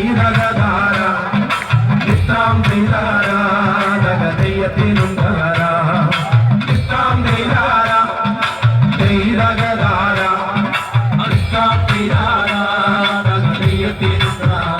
శ్రీధరధార నిత్తాం శ్రీధార జగదయతి నుండర నిత్తాం శ్రీధార శ్రీధరధార నిత్తాం శ్రీధార జగదయతి నుండర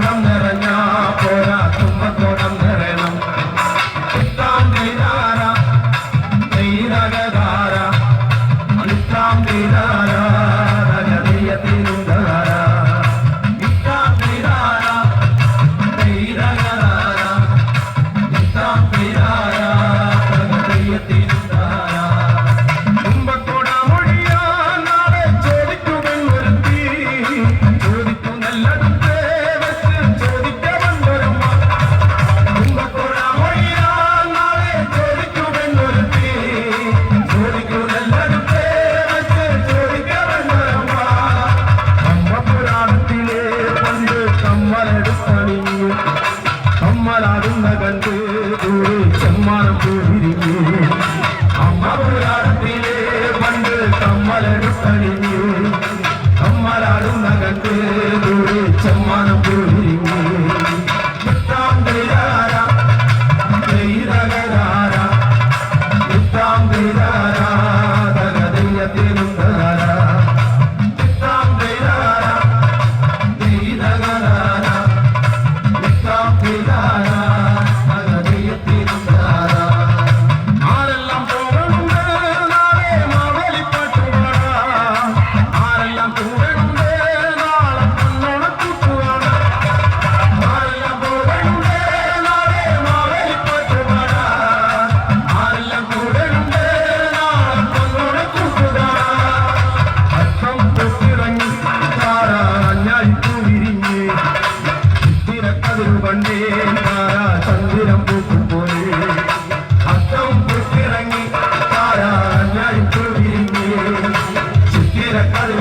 사랑 எம்மாறு போகிறீங்க அம்மா புராணத்திலே வந்து கம்மலடு சனி